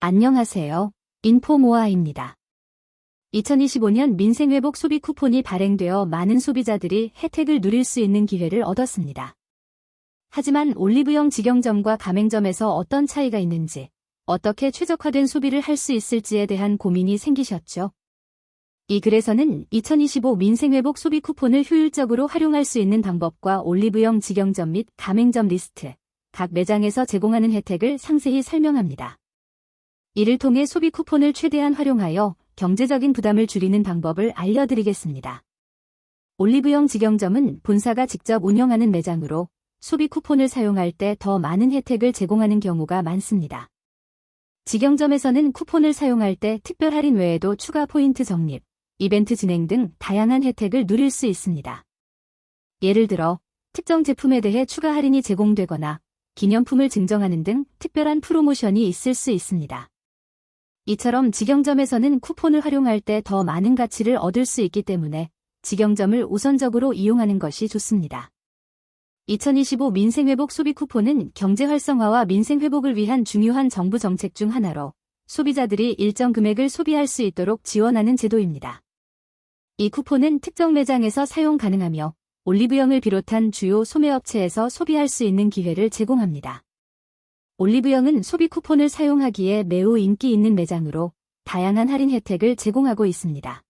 안녕하세요. 인포모아입니다. 2025년 민생회복 소비 쿠폰이 발행되어 많은 소비자들이 혜택을 누릴 수 있는 기회를 얻었습니다. 하지만 올리브영 직영점과 가맹점에서 어떤 차이가 있는지, 어떻게 최적화된 소비를 할 수 있을지에 대한 고민이 생기셨죠? 이 글에서는 2025 민생회복 소비 쿠폰을 효율적으로 활용할 수 있는 방법과 올리브영 직영점 및 가맹점 리스트, 각 매장에서 제공하는 혜택을 상세히 설명합니다. 이를 통해 소비 쿠폰을 최대한 활용하여 경제적인 부담을 줄이는 방법을 알려드리겠습니다. 올리브영 직영점은 본사가 직접 운영하는 매장으로 소비 쿠폰을 사용할 때 더 많은 혜택을 제공하는 경우가 많습니다. 직영점에서는 쿠폰을 사용할 때 특별 할인 외에도 추가 포인트 적립, 이벤트 진행 등 다양한 혜택을 누릴 수 있습니다. 예를 들어 특정 제품에 대해 추가 할인이 제공되거나 기념품을 증정하는 등 특별한 프로모션이 있을 수 있습니다. 이처럼 직영점에서는 쿠폰을 활용할 때 더 많은 가치를 얻을 수 있기 때문에 직영점을 우선적으로 이용하는 것이 좋습니다. 2025 민생회복 소비 쿠폰은 경제 활성화와 민생회복을 위한 중요한 정부 정책 중 하나로 소비자들이 일정 금액을 소비할 수 있도록 지원하는 제도입니다. 이 쿠폰은 특정 매장에서 사용 가능하며 올리브영을 비롯한 주요 소매업체에서 소비할 수 있는 기회를 제공합니다. 올리브영은 소비 쿠폰을 사용하기에 매우 인기 있는 매장으로 다양한 할인 혜택을 제공하고 있습니다.